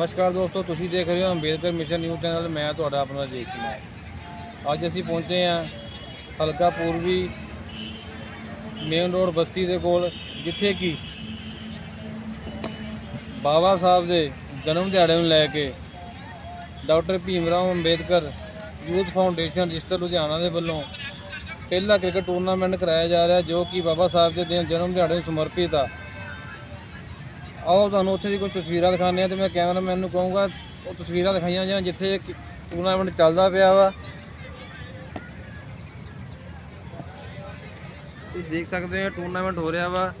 ਨਮਸਕਾਰ ਦੋਸਤੋ, ਤੁਸੀਂ ਦੇਖ ਰਹੇ ਹੋ ਅੰਬੇਦਕਰ ਮਿਸ਼ਨ ਨਿਊਜ਼ ਚੈਨਲ। ਮੈਂ ਤੁਹਾਡਾ ਆਪਣਾ ਰਜੇਸ਼ ਕੁਮਾਰ। ਅੱਜ ਅਸੀਂ ਪਹੁੰਚੇ ਹਾਂ ਹਲਕਾ ਪੂਰਬੀ ਮੇਨ ਰੋਡ ਬਸਤੀ ਦੇ ਕੋਲ, ਜਿੱਥੇ ਕਿ ਬਾਬਾ ਸਾਹਿਬ ਦੇ ਜਨਮ ਦਿਹਾੜੇ ਨੂੰ ਲੈ ਕੇ doctor Bhim Rao Ambedkar youth foundation register Ludhiana ਦੇ ਵੱਲੋਂ ਪਹਿਲਾ ਕ੍ਰਿਕਟ ਟੂਰਨਾਮੈਂਟ ਕਰਾਇਆ ਜਾ ਰਿਹਾ, ਜੋ ਕਿ ਬਾਬਾ ਸਾਹਿਬ ਦੇ ਦਿਨ ਜਨਮ ਦਿਹਾੜੇ ਨੂੰ ਸਮਰਪਿਤ ਆ। ਆਓ ਤੁਹਾਨੂੰ ਉੱਥੇ ਦੀ ਕੁਝ ਤਸਵੀਰਾਂ ਦਿਖਾਉਂਦੇ ਆ ਤੇ ਮੈਂ ਕੈਮਰਾਮੈਨ ਨੂੰ ਕਹੂੰਗਾ ਉਹ ਤਸਵੀਰਾਂ ਦਿਖਾਈਆਂ ਜਾਣ ਜਿੱਥੇ ਟੂਰਨਾਮੈਂਟ ਚੱਲਦਾ ਪਿਆ ਵਾ। ਤੁਸੀਂ ਦੇਖ ਸਕਦੇ ਹੋ ਟੂਰਨਾਮੈਂਟ ਹੋ ਰਿਹਾ ਵਾ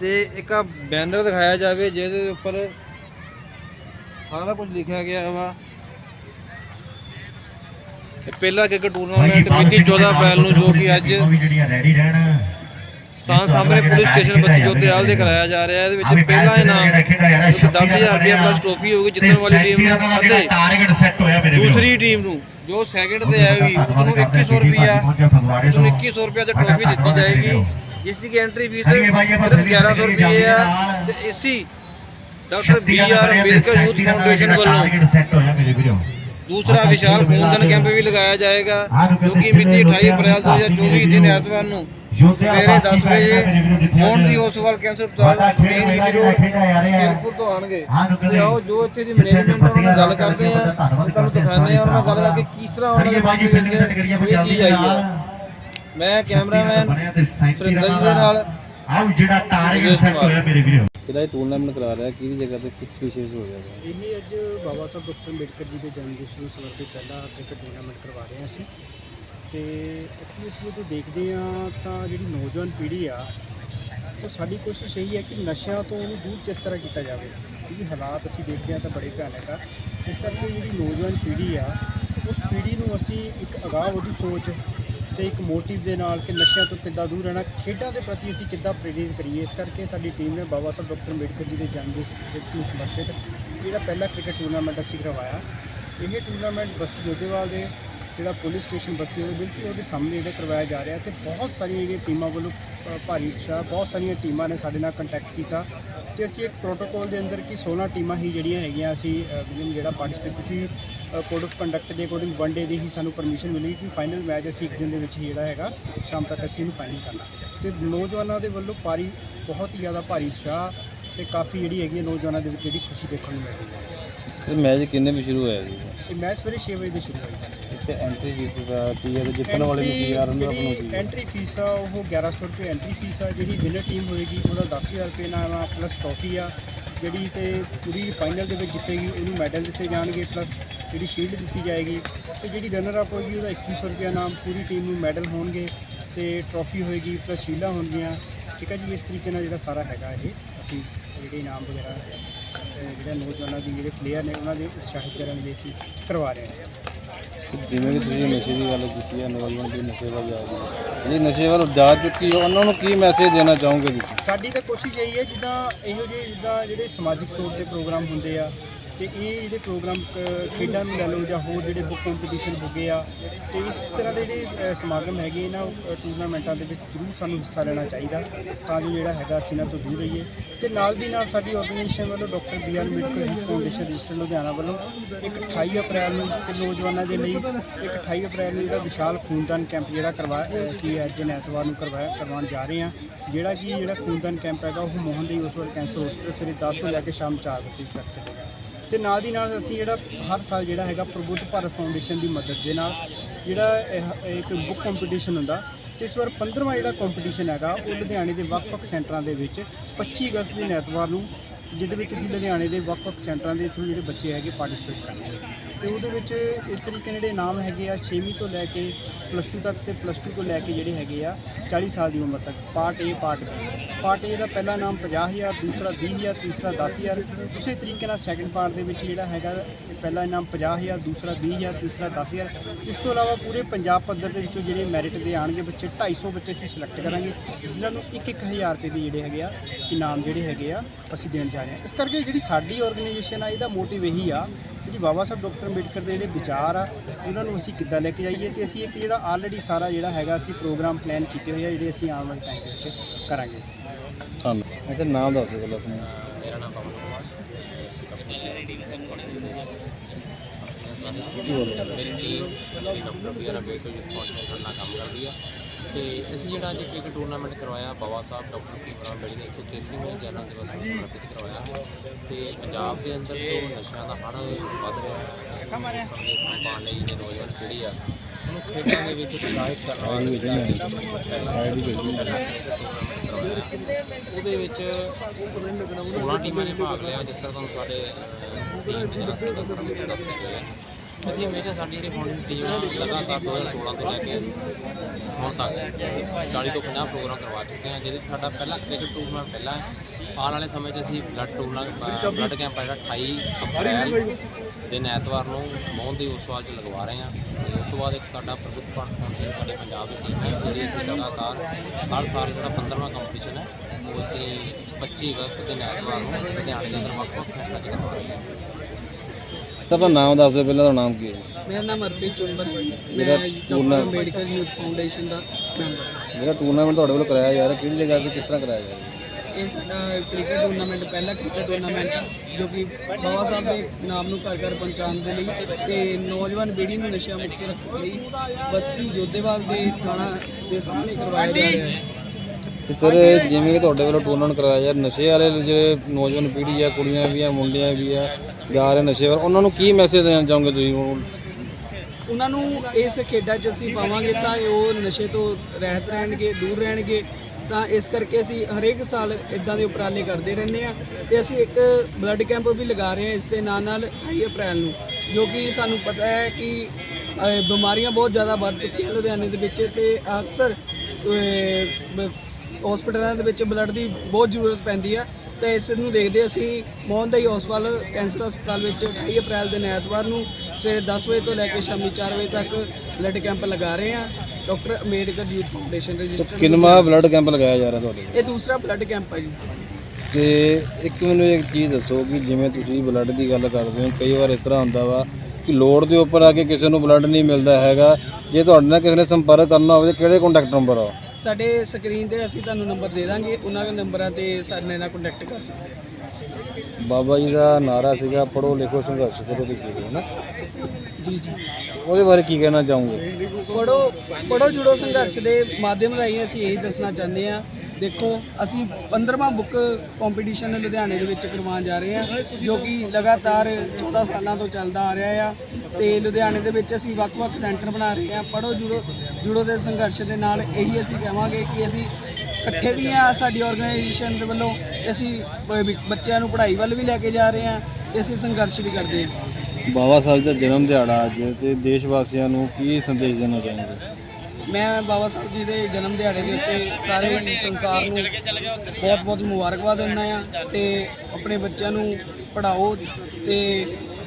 ਤੇ ਇੱਕ ਆ ਬੈਨਰ ਦਿਖਾਇਆ ਜਾਵੇ ਜਿਹਦੇ ਉੱਪਰ ਸਾਰਾ ਕੁਝ ਲਿਖਿਆ ਗਿਆ ਵਾ। ਇਹ ਪਹਿਲਾ ਕ੍ਰਿਕਟ ਟੂਰਨਾਮੈਂਟ ਮਿਤੀ 14 ਅਪ੍ਰੈਲ ਨੂੰ ਜੋ ਕਿ ਅੱਜ ਜਿਹੜੀਆਂ ਰੈਡੀ ਰਹਿਣ ਸਥਾਨ ਸਾਹਮਣੇ ਪੁਲਿਸ ਸਟੇਸ਼ਨ ਬੱਤੀ ਜੋਤੇਵਾਲ ਦੇ ਕਰਾਇਆ ਜਾ ਰਿਹਾ ਹੈ ਇਹਦੇ ਵਿੱਚ ਪਹਿਲਾ ਇਨਾਮ ਜੋ ਕਿ 10000 ਰੁਪਏ ਪਲੱਸ ਟਰੋਫੀ ਹੋਊਗੀ ਜਿੱਤਣ ਵਾਲੀ ਟੀਮ ਨੂੰ। ਅਤੇ ਟਾਰਗੇਟ ਸੈੱਟ ਹੋਇਆ ਮੇਰੇ ਵੀਰੋ। ਦੂਸਰੀ ਟੀਮ ਨੂੰ ਜੋ ਸੈਕਿੰਡ ਤੇ ਆਏਗੀ ਉਸ ਨੂੰ 2100 ਰੁਪਿਆ ਉਸ ਨੂੰ 2100 ਰੁਪਿਆ ਤੇ। ਟਰੋਫੀ ਦਿੱਤੀ ਜਾਏਗੀ। ਜਿਸ ਦੀ ਐਂਟਰੀ ਫੀਸ ਸਿਰਫ 1100 ਰੁਪਏ ਆ। ਤੇ ਇਸੀ doctor B R Ambedkar youth foundation ਵੱਲੋਂ ਦੂਸਰਾ ਵਿਸ਼ਾਲ ਖੂਨਦਾਨ ਕੈਂਪ ਵੀ ਲਗਾਇਆ ਜਾਏਗਾ ਜੋ ਕਿ ਮਿਤੀ 28 ਅਪ੍ਰੈਲ 2024 ਦਿਨ ਐਤਵਾਰ ਨੂੰ ਸਵੇਰੇ 10 ਵਜੇ ਮੋਹਨ ਦੀ ਹੋਸਵਾਲ ਕੈਂਸਰ ਹਸਪਤਾਲ ਮੇਨ ਵੀਡੀ ਰੋਡ ਕਿਰਪੁਰ ਤੋਂ ਆਣਗੇ ਤੇ ਆਓ ਜੋ। ਇੱਥੇ ਦੀ ਮੈਨੇਜਮੈਂਟ ਉਹਨਾਂ ਨਾਲ ਗੱਲ ਕਰਦੇ ਆ ਤੁਹਾਨੂੰ ਦਿਖਾਉਂਦੇ ਆ ਉਹਨਾਂ ਨਾਲ ਗੱਲ ਕਰਕੇ ਕਿਸ ਤਰ੍ਹਾਂ ਉਹਨਾਂ ਦੇ ਮਨ ਦੇ ਵਿੱਚ ਇਹ ਚੀਜ਼ ਆਈ ਹੈ ਮੈਂ ਕੈਮਰਾਮੈਨ ਸੁਰਿੰਦਰ ਜੀ ਦੇ ਨਾਲ। ਆਹ ਜਿਹੜਾ ਟਾਰਗੇਟ ਸੈੱਟ ਹੋਇਆ ਮੇਰੇ ਵੀਰੋ। ਕਿਹੜਾ ਇਹ ਟੂਰਨਾਮੈਂਟ ਕਰਾ ਰਿਹਾ ਕਿਹਦੀ ਜਗ੍ਹਾ ਤੇ ਕਿਸ ਵਿਸ਼ੇਸ਼ ਹੋ ਜਾਏਗਾ ਇਹ ਅੱਜ ਬਾਬਾ ਸਾਹਿਬ ਡਾਕਟਰ ਅੰਬੇਡਕਰ ਜੀ ਦੇ ਜਨਮ ਦਿਵਸ ਨੂੰ ਸਮਰਪਿਤ ਪਹਿਲਾ ਕ੍ਰਿਕਟ ਟੂਰਨਾਮੈਂਟ ਕਰਵਾ ਰਹੇ ਹਾਂ ਅਸੀਂ। ਤੇ ਐਕਚੁਅਲੀ ਅਸੀਂ ਜਦੋਂ ਦੇਖਦੇ ਹਾਂ ਤਾਂ ਜਿਹੜੀ ਨੌਜਵਾਨ ਪੀੜ੍ਹੀ ਆ, ਉਹ ਸਾਡੀ ਕੋਸ਼ਿਸ਼ ਇਹੀ ਹੈ ਕਿ ਨਸ਼ਿਆਂ ਤੋਂ ਉਹਨੂੰ ਦੂਰ ਕਿਸ ਤਰ੍ਹਾਂ ਕੀਤਾ ਜਾਵੇ। ਕਿਉਂਕਿ ਹਾਲਾਤ ਅਸੀਂ ਦੇਖਦੇ ਹਾਂ ਤਾਂ ਬੜੇ ਭਿਆਨਕ ਆ। ਇਸ ਕਰਕੇ ਜਿਹੜੀ ਨੌਜਵਾਨ ਪੀੜ੍ਹੀ ਆ, ਉਸ ਪੀੜ੍ਹੀ ਨੂੰ ਅਸੀਂ ਇੱਕ ਅਗਾਹ ਵਧੂ ਸੋਚ ਤੇ ਇੱਕ ਮੋਟਿਵ ਦੇ ਨਾਲ ਕਿ ਨਸ਼ਿਆਂ ਤੋਂ ਕਿੱਦਾਂ ਦੂਰ ਰਹਿਣਾ, ਖੇਡਾਂ ਦੇ ਪ੍ਰਤੀ ਅਸੀਂ ਕਿੱਦਾਂ ਪ੍ਰੇਰਿਤ ਕਰੀਏ, ਇਸ ਕਰਕੇ ਸਾਡੀ ਟੀਮ ਨੇ ਬਾਬਾ ਸਾਹਿਬ ਡਾਕਟਰ ਅੰਬੇਡਕਰ ਜੀ ਦੇ ਜਨਮ ਦਿਵਸ ਨੂੰ ਸਮਰਪਿਤ ਜਿਹੜਾ ਪਹਿਲਾ ਕ੍ਰਿਕਟ ਟੂਰਨਾਮੈਂਟ ਅਸੀਂ ਕਰਵਾਇਆ। ਇਹ ਟੂਰਨਾਮੈਂਟ ਬਸਤੀ ਜੋਧੇਵਾਲ ਦੇ ਜਿਹੜਾ ਪੁਲਿਸ ਸਟੇਸ਼ਨ ਬਸਤੀ ਦੇ ਬਿਲਕੁਲ ਉਹਦੇ ਸਾਹਮਣੇ ਇਹਦਾ ਕਰਵਾਇਆ ਜਾ ਰਿਹਾ ਤੇ ਬਹੁਤ ਸਾਰੀਆਂ ਜਿਹੜੀਆਂ ਟੀਮਾਂ ਵੱਲੋਂ ਅ, ਭਾਰੀ ਉਤਸ਼ਾਹ ਬਹੁਤ ਸਾਰੀਆਂ ਟੀਮਾਂ ਨੇ ਸਾਡੇ ਨਾਲ ਕੰਟੈਕਟ ਕੀਤਾ ਤੇ ਅਸੀਂ ਇੱਕ ਪ੍ਰੋਟੋਕੋਲ ਦੇ ਅੰਦਰ ਕਿ 16 ਟੀਮਾਂ ਹੀ ਜਿਹੜੀਆਂ ਹੈਗੀਆਂ ਅਸੀਂ ਵਿਲਿੰਗ ਜਿਹੜਾ ਪਾਰਟਿਸਿਪੇਟ ਕੀਤੀ ਕੋਡ ਆਫ ਕੰਡਕਟ ਦੇ ਅਕੋਰਡਿੰਗ ਵਨ ਡੇ ਦੀ ਹੀ ਸਾਨੂੰ ਪਰਮਿਸ਼ਨ ਮਿਲੀ ਕਿ ਫਾਈਨਲ ਮੈਚ ਅਸੀਂ ਇੱਕ ਦਿਨ ਦੇ ਵਿੱਚ ਹੀ ਜਿਹੜਾ ਹੈਗਾ ਸ਼ਾਮ ਤੱਕ ਅਸੀਂ ਇਹਨੂੰ ਫਾਈਨਲ ਕਰਨਾ। ਤੇ ਨੌਜਵਾਨਾਂ ਦੇ ਵੱਲੋਂ ਭਾਰੀ ਬਹੁਤ ਹੀ ਜ਼ਿਆਦਾ ਭਾਰੀ ਉਤਸ਼ਾਹ ਤੇ ਕਾਫੀ ਜਿਹੜੀ ਹੈਗੀ ਹੈ ਨੌਜਵਾਨਾਂ ਦੇ ਵਿੱਚ ਜਿਹੜੀ ਖੁਸ਼ੀ ਦੇਖਣ ਨੂੰ ਮਿਲ ਰਹੀ ਹੈ। ਇਹ ਮੈਚ ਕਿੰਨੇ ਵਜੇ ਸ਼ੁਰੂ ਹੋਇਆ ਜੀ? ਇਹ ਮੈਚ ਸਵੇਰੇ 6 ਵਜੇ ਦੇ ਸ਼ੁਰੂ ਹੋਈ ਹੈ ਐਂਟਰੀ ਫੀਸ ਦਾ ਕੀ ਹੈ ਤੇ ਜਿੱਤਣ ਵਾਲੇ ਨੂੰ ਕੀ ਆ ਉਹਨਾਂ ਨੂੰ ਐਂਟਰੀ ਫੀਸ ਆ, ਉਹ 1100 ਰੁਪਏ ਐਂਟਰੀ ਫੀਸ ਆ, ਜਿਹੜੀ ਵਿਨਰ ਟੀਮ ਹੋਏਗੀ, ਉਹਦਾ 10000 ਰੁਪਏ ਇਨਾਮ ਆ ਪਲੱਸ ਟਰੋਫੀ ਆ, ਜਿਹੜੀ ਤੇ ਪੂਰੀ ਫਾਈਨਲ ਦੇ ਵਿੱਚ ਜਿੱਤੇਗੀ, ਉਹਨੂੰ ਮੈਡਲ ਦਿੱਤੇ ਜਾਣਗੇ ਪਲੱਸ ਜਿਹੜੀ ਸ਼ੀਲਡ ਦਿੱਤੀ ਜਾਏਗੀ। ਤੇ ਜਿਹੜੀ ਰਨਰ ਅਪ ਹੋਏਗੀ, ਉਹਦਾ 2100 ਰੁਪਏ ਇਨਾਮ ਪੂਰੀ ਟੀਮ ਨੂੰ ਮੈਡਲ ਹੋਣਗੇ, ਤੇ ਟਰੋਫੀ ਹੋਏਗੀ ਪਲੱਸ ਸ਼ੀਲਡਾਂ ਹੋਣਗੀਆਂ। ਠੀਕ ਹੈ ਜੀ, ਇਸ ਤਰੀਕੇ ਨਾਲ ਜਿਹੜਾ ਸਾਰਾ ਹੈਗਾ ਇਹ, ਅਸੀਂ ਜਿਹੜੇ ਇਨਾਮ ਵਗੈਰਾ, ਅਹ ਜਿਹੜੇ ਨੌਜਵਾਨਾਂ ਦੀ ਜਿਹੜੇ ਪਲੇਅਰ ਨੇ, ਉਹਨਾਂ ਦੇ ਉਤਸ਼ਾਹਿਤ ਕਰਨ ਲਈ ਅਸੀਂ ਕਰਵਾ ਰਹੇ ਹਾਂ। ਜਿਵੇਂ ਕਿ ਤੁਸੀਂ ਨਸ਼ੇ ਦੀ ਗੱਲ ਕੀਤੀ ਹੈ ਨੌਜਵਾਨ ਦੀ ਨਸ਼ੇ ਵੱਲ ਜਾ ਰਹੀ ਜਿਹੜੀ ਨਸ਼ੇ ਵੱਲ ਜਾ ਚੁੱਕੀ ਹੈ ਉਹਨਾਂ ਨੂੰ ਕੀ ਮੈਸੇਜ ਦੇਣਾ ਚਾਹੋਗੇ ਤੁਸੀਂ? ਸਾਡੀ ਤਾਂ ਕੋਸ਼ਿਸ਼ ਇਹੀ ਹੈ, ਜਿੱਦਾਂ ਇਹੋ ਜਿਹੇ ਜਿੱਦਾਂ ਜਿਹੜੇ ਸਮਾਜਿਕ ਤੌਰ ਤੇ ਪ੍ਰੋਗਰਾਮ ਹੁੰਦੇ ਆ ਤੇ ਇਹ ਜਿਹੜੇ ਪ੍ਰੋਗਰਾਮ ਕ- ਖੇਡਾਂ ਨੂੰ ਲੈ ਲਓ ਜਾਂ ਹੋਰ ਜਿਹੜੇ ਬੁੱਕ ਕੰਪੀਟੀਸ਼ਨ ਹੋ ਗਏ ਆ ਤੇ ਇਸ ਤਰ੍ਹਾਂ ਦੇ ਜਿਹੜੇ ਅ, ਸਮਾਗਮ ਹੈਗੇ ਇਹਨਾਂ ਅ, ਟੂਰਨਾਮੈਂਟਾਂ ਦੇ ਵਿੱਚ ਜ਼ਰੂਰ ਸਾਨੂੰ ਹਿੱਸਾ ਲੈਣਾ ਚਾਹੀਦਾ ਤਾਂ ਜੋ ਜਿਹੜਾ ਹੈਗਾ ਅਸੀਂ ਇਹਨਾਂ ਤੋਂ ਦੂਰ ਰਹੀਏ। ਤੇ ਨਾਲ ਦੀ ਨਾਲ ਸਾਡੀ ਆਰਗੇਨਾਈਜੇਸ਼ਨ ਵੱਲੋਂ doctor B R Ambedkar youth foundation register Ludhiana ਵੱਲੋਂ ਇੱਕ 28 ਅਪ੍ਰੈਲ ਨੂੰ ਤੇ ਨੌਜਵਾਨਾਂ ਦੇ ਲਈ ਇੱਕ 28 ਅਪ੍ਰੈਲ ਨੂੰ ਜਿਹੜਾ ਵਿਸ਼ਾਲ ਖੂਨਦਾਨ ਕੈਂਪ ਜਿਹੜਾ ਕਰਵਾਇਆ ਅਸੀਂ ਅੱਜ ਦਿਨ ਐਤਵਾਰ ਨੂੰ ਕਰਵਾਇਆ ਕਰਵਾਉਣ ਜਾ ਰਹੇ ਹਾਂ। ਜਿਹੜਾ ਕਿ ਜਿਹੜਾ ਖੂਨਦਾਨ ਕੈਂਪ ਹੈਗਾ ਉਹ ਮੋਹਨ ਦੀ ਉਸਵਰ ਕੈਂਸਰ ਹਸਪੀਟਲ ਸਵੇਰੇ 10 ਤੋਂ ਲੈ ਕੇ ਸ਼ਾਮ 4 ਵਜੇ ਤੱਕ ਚੱਲੇਗਾ। ਤੇ ਨਾਲ ਦੀ ਨਾਲ ਅਸੀਂ ਜਿਹੜਾ ਹਰ ਸਾਲ ਜਿਹੜਾ ਹੈਗਾ ਪ੍ਰਬੁੱਧ ਭਾਰਤ ਫਾਊਂਡੇਸ਼ਨ ਦੀ ਮਦਦ ਦੇ ਨਾਲ ਜਿਹੜਾ ਇਹ- ਇੱਕ ਬੁੱਕ ਕੰਪੀਟੀਸ਼ਨ ਹੁੰਦਾ, ਤੇ ਇਸ ਵਾਰ 15ਵਾਂ ਜਿਹੜਾ ਕੰਪੀਟੀਸ਼ਨ ਹੈਗਾ, ਉਹ ਲੁਧਿਆਣੇ ਦੇ ਵੱਖ-ਵੱਖ ਸੈਂਟਰਾਂ ਦੇ ਵਿੱਚ 25 ਅਗਸਤ ਦੇ ਐਤਵਾਰ ਨੂੰ, ਜਿਹਦੇ ਵਿੱਚ ਅਸੀਂ ਲੁਧਿਆਣੇ ਦੇ ਵੱਖ-ਵੱਖ ਸੈਂਟਰਾਂ ਦੇ ਥਰੂ ਜਿਹੜੇ ਬੱਚੇ ਹੈਗੇ ਪਾਰਟਿਸਿਪੇਟ ਕਰਨਗੇ ਤੇ ਉਹਦੇ ਵਿੱਚ ਇਸ ਤਰੀਕੇ ਜਿਹੜੇ ਨਾਮ ਹੈਗੇ ਆ 6ਵੀਂ ਤੋਂ ਲੈ ਕੇ ਪਲੱਸ 2 ਤੱਕ ਤੇ ਪਲੱਸ 2 ਤੋਂ ਲੈ ਕੇ ਜਿਹੜੇ ਹੈਗੇ ਆ 40 ਸਾਲ ਦੀ ਉਮਰ ਤੱਕ part A part B part A ਦਾ ਪਹਿਲਾ ਨਾਮ 50000 ਦੂਸਰਾ 20000 ਤੀਸਰਾ 10000 ਉਸੇ ਤਰੀਕੇ ਨਾਲ ਸੈਕੰਡ ਪਾਰਟ ਦੇ ਵਿੱਚ ਜਿਹੜਾ ਹੈਗਾ, ਪਹਿਲਾ ਇਨਾਮ 50000 ਦੂਸਰਾ 20000 ਤੀਸਰਾ 10000 ਇਸ ਤੋਂ ਇਲਾਵਾ ਪੂਰੇ ਪੰਜਾਬ ਪੱਧਰ ਦੇ ਵਿੱਚੋਂ ਜਿਹੜੇ ਮੈਰਿਟ ਦੇ ਆਣਗੇ ਬੱਚੇ 250 ਬੱਚੇ ਅਸੀਂ ਸਿਲੈਕਟ ਕਰਾਂਗੇ, ਜਿਨ੍ਹਾਂ ਨੂੰ 1-1000 ਰੁਪਏ ਦੇ ਜਿਹੜੇ ਹੈਗੇ ਆ, ਇਨਾਮ ਜਿਹੜੇ ਹੈਗੇ ਆ, ਅਸੀਂ ਦੇਣ ਜਾ ਰਹੇ ਹਾਂ। ਇਸ ਕਰਕੇ ਜਿਹੜੀ ਸਾਡੀ ਆਰਗੇਨਾਈਜੇਸ਼ਨ ਆ, ਇਹਦਾ ਮੋਟਿਵ ਇਹੀ ਆ ਜੀ ਬਾਬਾ ਸਾਹਿਬ ਡਾਕਟਰ ਅੰਬੇਡਕਰ ਦੇ ਜਿਹੜੇ ਵਿਚਾਰ ਆ ਉਹਨਾਂ ਨੂੰ ਅਸੀਂ ਕਿੱਦਾਂ ਲੈ ਕੇ ਜਾਈਏ ਤੇ ਅਸੀਂ ਇੱਕ ਜਿਹੜਾ ਆਲਰੇਡੀ ਸਾਰਾ ਜਿਹੜਾ ਹੈਗਾ ਅਸੀਂ ਪ੍ਰੋਗਰਾਮ ਪਲਾਨ ਕੀਤੇ ਹੋਏ ਆ ਜਿਹੜੇ ਅਸੀਂ ਆਉਣ ਵਾਲੇ ਟਾਈਮ ਦੇ ਵਿੱਚ ਕਰਾਂਗੇ। ਧੰਨਵਾਦ। ਅੱਛਾ ਨਾਮ ਦੱਸ ਦਿਓ ਪਹਿਲਾਂ ਆਪਣਾ। ਮੇਰਾ ਨਾਮ ਪਵਨ ਕੁਮਾਰ। ਮੇਰੀ ਟੀਮ ਜਿਹੜੀ doctor B R Ambedkar youth foundation ਨਾਲ ਕੰਮ ਕਰਦੀ ਆ। ਤੇ ਅਸੀਂ ਜਿਹੜਾ ਅੱਜ ਕ੍ਰਿਕਟ ਟੂਰਨਾਮੈਂਟ ਕਰਵਾਇਆ ਬਾਬਾ ਸਾਹਿਬ ਡਾਕਟਰ ਭੀਮ ਰਾਓ ਅੰਬੇਡਕਰ 133ਵੇਂ ਜਨਮ ਦਿਵਸ ਸਮਰਪਿਤ ਕਰਵਾਇਆ ਹੈ। ਤੇ ਪੰਜਾਬ ਦੇ ਅੰਦਰ ਜੋ ਨਸ਼ਿਆਂ ਦਾ ਹੜ੍ਹ ਵੱਧ ਰਿਹਾ ਹੈ। ਪਾਣ ਲਈ ਜਿਹੜੀ ਨੌਜਵਾਨ ਪੀੜ੍ਹੀ ਆ। ਉਹਨੂੰ ਖੇਡਾਂ ਦੇ ਵਿੱਚ ਉਤਸ਼ਾਹਿਤ ਕਰਨ ਉਹਦੇ ਵਿੱਚ 16 ਟੀਮਾਂ ਨੇ ਭਾਗ ਲਿਆ ਤਰ੍ਹਾਂ ਤੁਹਾਨੂੰ ਸਾਡੇ ਟੀਮ ਦੇ ਜਿਹੜਾ ਸਰਟੀਫਿਕੇਟ ਦੱਸ ਕੇ ਗਿਆ ਅਸੀਂ ਹਮੇਸ਼ਾ ਸਾਡੀ ਜਿਹੜੀ ਫਾਊਂਡੇਸ਼ਨ ਟੀਮ ਆ, ਲਗਾਤਾਰ 2016 ਤੋਂ ਲੈ ਕੇ ਹੁਣ ਤੱਕ 40 ਤੋਂ 50 ਪ੍ਰੋਗਰਾਮ ਕਰਵਾ ਚੁੱਕੇ ਹਾਂ, ਜਿਹਦੇ 'ਚ ਸਾਡਾ ਪਹਿਲਾ ਕ੍ਰਿਕਟ ਟੂਰਨਾਮੈਂਟ ਪਹਿਲਾ ਹੈ। ਆਉਣ ਵਾਲੇ ਸਮੇਂ 'ਚ ਅਸੀਂ ਬਲੱਡ ਟੂਰਨਾਮੈਂਟ ਬਲੱਡ ਕੈਂਪ ਜਿਹੜਾ 28 ਅਪ੍ਰੈਲ ਦਿਨ ਐਤਵਾਰ ਨੂੰ ਮੋਹਨ ਦੀ ਉਸਵਾਲ 'ਚ ਲਗਵਾ ਰਹੇ ਹਾਂ। ਤੇ ਉਸ ਤੋਂ ਬਾਅਦ ਇੱਕ ਸਾਡਾ ਪ੍ਰਭੁੱਤ ਪਾਠ ਫਾਊਂਡੇਸ਼ਨ ਸਾਡੀ ਪੰਜਾਬ ਦੀ ਟੀਮ ਹੈ, ਜਿਹੜੀ ਅਸੀਂ ਲਗਾਤਾਰ ਹਰ ਸਾਲ ਜਿਹੜਾ 15ਵਾਂ ਕੰਪੀਟੀਸ਼ਨ ਹੈ, ਉਹ ਅਸੀਂ 25 ਅਗਸਤ ਦੇ ਐਤਵਾਰ ਨੂੰ ਲੁਧਿਆਣੇ ਦੇ ਅੰਦਰ ਵੱਖ-ਵੱਖ ਸੈਂਟਰਾਂ 'ਚ ਕਰਵਾ ਰਹੇ ਹਾਂ। ਆਪਣਾ ਨਾਮ ਦੱਸ ਦਿਓ ਪਹਿਲਾਂ ਤੁਹਾਡਾ ਨਾਮ ਕੀ ਹੈ? ਮੇਰਾ ਨਾਮ ਅਰਪੀਤ ਚੁੰਬਰ ਜਿਹੜਾ ਮੈਂ ਡਾਕਟਰ ਅੰਬੇਡਕਰ ਯੂਥ ਫਾਊਂਡੇਸ਼ਨ ਦਾ ਮੈਂਬਰ ਜਿਹੜਾ ਟੂਰਨਾਮੈਂਟ ਤੁਹਾਡੇ ਵੱਲੋਂ ਕਰਾਇਆ ਜਾ ਰਿਹਾ ਕਿਹੜੀ ਜਗ੍ਹਾ ਤੇ ਕਿਸ ਤਰ੍ਹਾਂ ਕਰਾਇਆ ਜਾ ਰਿਹਾ? ਇਹ ਸਾਡਾ ਕ੍ਰਿਕਟ ਟੂਰਨਾਮੈਂਟ ਪਹਿਲਾ ਕ੍ਰਿਕਟ ਟੂਰਨਾਮੈਂਟ ਜੋ ਕਿ ਬਾਬਾ ਸਾਹਿਬ ਦੇ ਨਾਮ ਨੂੰ ਘਰ ਘਰ ਪਹੁੰਚਾਉਣ ਦੇ ਲਈ ਤੇ ਨੌਜਵਾਨ ਪੀੜ੍ਹੀ ਨੂੰ ਨਸ਼ਾ ਮੁਕਤ ਰੱਖਣ ਲਈ ਬਸਤੀ ਜੋਧੇਵਾਲ ਦੇ ਥਾਣਾ ਦੇ ਸਾਹਮਣੇ ਕਰਵਾਇਆ ਜਾ ਰਿਹਾ ਹੈ। ਤੇ ਸਰ, ਜਿਵੇਂ ਕਿ ਤੁਹਾਡੇ ਵੱਲੋਂ ਟੂਰਨਾਮੈਂਟ ਕਰਾਇਆ ਜਾ ਨਸ਼ੇ ਵਾਲੇ ਜਿਹੜੇ ਨੌਜਵਾਨ ਪੀੜ੍ਹੀ ਆ, ਕੁੜੀਆਂ ਵੀ ਆ, ਮੁੰਡਿਆਂ ਵੀ ਆ, ਜਾ ਰਹੇ ਨਸ਼ੇ ਵੱਲ, ਉਹਨਾਂ ਨੂੰ ਕੀ ਮੈਸੇਜ ਦੇਣਾ ਚਾਹੋਗੇ ਤੁਸੀਂ ਉਹ ਉਹਨਾਂ ਨੂੰ ਇਸ ਖੇਡਾਂ 'ਚ ਅਸੀਂ ਪਾਵਾਂਗੇ ਤਾਂ ਉਹ ਨਸ਼ੇ ਤੋਂ ਰਹਿਤ ਰਹਿਣਗੇ, ਦੂਰ ਰਹਿਣਗੇ। ਤਾਂ ਇਸ ਕਰਕੇ ਅਸੀਂ ਹਰੇਕ ਸਾਲ ਇਦਾਂ ਦੇ ਉਪਰਾਲੇ ਕਰਦੇ ਰਹਿੰਦੇ ਆ ਤੇ ਅਸੀਂ ਇੱਕ ਬਲੱਡ ਕੈਂਪ ਵੀ ਲਗਾ ਰਹੇ ਹਾਂ ਇਸ ਦੇ ਨਾਲ ਨਾਲ 28 ਅਪ੍ਰੈਲ ਨੂੰ, ਜੋ ਕਿ ਸਾਨੂੰ ਪਤਾ ਹੈ ਕਿ ਬਿਮਾਰੀਆਂ ਬਹੁਤ ਜ਼ਿਆਦਾ ਵੱਧ ਚੁੱਕੀਆਂ ਲੁਧਿਆਣੇ ਦੇ ਵਿੱਚ ਤੇ ਅਕਸਰ ਹਸਪੀਟਲਾਂ ਦੇ ਵਿੱਚ ਬਲੱਡ ਦੀ ਬਹੁਤ ਜ਼ਰੂਰਤ ਪੈਂਦੀ ਆ ਤਾਂ ਇਸ ਨੂੰ ਦੇਖਦੇ ਅਸੀਂ ਮੋਹਨ ਦਾਈ ਹਸਪਤਾਲ ਕੈਂਸਰ ਹਸਪਤਾਲ ਵਿੱਚ 28 ਅਪ੍ਰੈਲ ਦਿਨ ਐਤਵਾਰ ਨੂੰ ਸਵੇਰੇ 10 ਵਜੇ ਤੋਂ ਲੈ ਕੇ ਸ਼ਾਮੀ 4 ਵਜੇ ਤੱਕ ਬਲੱਡ ਕੈਂਪ ਲਗਾ ਰਹੇ ਹਾਂ। Doctor Ambedkar youth foundation register ਕਿੰਨਵਾਂ blood camp ਲਗਾਇਆ ਜਾ ਰਿਹਾ ਤੁਹਾਡੇ ਇਹ ਦੂਸਰਾ ਬਲੱਡ ਕੈਂਪ ਹੈ ਜੀ। ਤੇ ਇੱਕ ਮੈਨੂੰ ਇੱਕ ਚੀਜ਼ ਦੱਸੋ ਕਿ ਜਿਵੇਂ ਤੁਸੀਂ ਬਲੱਡ ਦੀ ਗੱਲ ਕਰਦੇ ਹੋ ਕਈ ਵਾਰ ਇਸ ਤਰ੍ਹਾਂ ਹੁੰਦਾ ਵਾ ਕਿ ਲੋੜ ਦੇ ਉੱਪਰ ਆ ਕੇ ਕਿਸੇ ਨੂੰ ਬਲੱਡ ਨਹੀਂ ਮਿਲਦਾ ਹੈਗਾ। ਜੇ ਤੁਹਾਡੇ ਨਾਲ ਕਿਸੇ ਨੇ ਸੰਪਰਕ ਕਰਨਾ ਹੋਵੇ ਤਾਂ ਕਿਹੜੇ ਕੰਟੈਕਟ ਨੰਬਰ ਆ? ਸਾਡੇ ਸਕਰੀਨ ਤੇ ਅਸੀਂ ਤੁਹਾਨੂੰ ਨੰਬਰ ਦੇ ਦਾਂਗੇ ਉਹਨਾਂ ਦੇ ਨੰਬਰਾਂ ਤੇ ਸਾਡੇ ਨਾਲ ਕੰਟੈਕਟ ਕਰ ਸਕਦੇ ਹੋ। ਬਾਬਾ ਜੀ ਦਾ ਨਾਰਾ ਸੀਗਾ ਪੜੋ ਲਿਖੋ ਸੰਘਰਸ਼ ਕਰੋ ਤੇ ਜੀਓ ਨਾ? ਜੀ ਜੀ। ਉਹਦੇ ਬਾਰੇ ਕੀ ਕਹਿਣਾ ਚਾਹੋਗੇ? ਪੜੋ ਪੜੋ ਜੁੜੋ ਸੰਘਰਸ਼ ਦੇ ਮਾਧਿਅਮ ਰਾਹੀਂ ਅਸੀਂ ਇਹੀ ਦੱਸਣਾ ਚਾਹੁੰਦੇ ਆ ਦੇਖੋ, ਅਸੀਂ 15ਵਾਂ ਬੁੱਕ ਕੰਪੀਟੀਸ਼ਨ ਲੁਧਿਆਣੇ ਦੇ ਵਿੱਚ ਕਰਵਾਉਣ ਜਾ ਰਹੇ ਹਾਂ, ਜੋ ਕਿ ਲਗਾਤਾਰ 14 ਸਾਲਾਂ ਤੋਂ ਚੱਲਦਾ ਆ ਰਿਹਾ ਆ। ਤੇ ਲੁਧਿਆਣੇ ਦੇ ਵਿੱਚ ਅਸੀਂ ਵੱਖ-ਵੱਖ ਸੈਂਟਰ ਬਣਾ ਰਹੇ ਹਾਂ। ਪੜੋ ਜੁੜੋ ਜੁੜੋ ਦੇ ਸੰਘਰਸ਼ ਦੇ ਨਾਲ ਇਹੀ ਅਸੀਂ ਕਹਾਂਗੇ ਕਿ ਅਸੀਂ ਇਕੱਠੇ ਵੀ ਆ ਸਾਡੀ ਆਰਗੇਨਾਈਜੇਸ਼ਨ ਦੇ ਵੱਲੋਂ। ਅਸੀਂ ਬੱਚਿਆਂ ਨੂੰ ਪੜ੍ਹਾਈ ਵੱਲ ਵੀ ਲੈ ਕੇ ਜਾ ਰਹੇ ਹਾਂ ਤੇ ਅਸੀਂ ਸੰਘਰਸ਼ ਵੀ ਕਰਦੇ ਹਾਂ। ਬਾਬਾ ਸਾਹਿਬ ਦਾ ਜਨਮ ਦਿਹਾੜਾ ਅੱਜ ਤੇ ਦੇਸ਼ ਵਾਸੀਆਂ ਨੂੰ ਕੀ ਸੰਦੇਸ਼ ਦੇਣਾ ਚਾਹੁੰਦੇ ਮੈਂ ਬਾਬਾ ਸਾਹਿਬ ਜੀ ਦੇ ਜਨਮ ਦਿਹਾੜੇ ਦੇ ਉੱਤੇ ਸਾਰੇ ਸੰਸਾਰ ਨੂੰ ਬਹੁਤ ਬਹੁਤ ਮੁਬਾਰਕਬਾਦ ਦਿੰਦਾ ਆ ਤੇ ਆਪਣੇ ਬੱਚਿਆਂ ਨੂੰ ਪੜ੍ਹਾਓ ਤੇ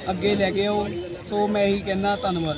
ਅੱਗੇ ਲੈ ਕੇ ਆਓ। ਸੋ ਮੈਂ ਇਹੀ ਕਹਿੰਦਾ, ਧੰਨਵਾਦ।